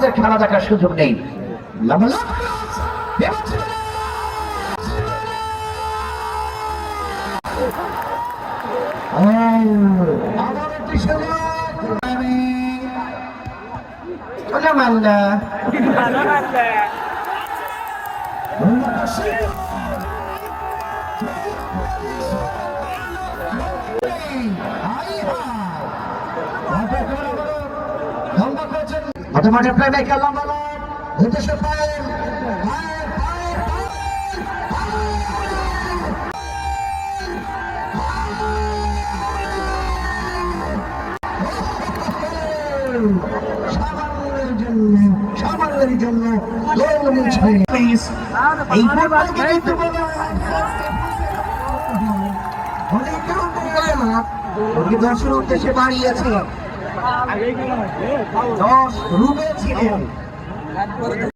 আমাদের খেলা দেখার সুযোগ নেই। লাভালাভ অটোমেটিক প্লে মেকার লম্বা লম্ব উদ্দেশ্য ফাইল সামান্যের জন্য গোল মিলছে এই ফুটবলকে কিন্তু অনেক কাউন্টার গেলে না ওকে দশের উদ্দেশ্যে বাড়িয়েছে। রুবে ছিলেন।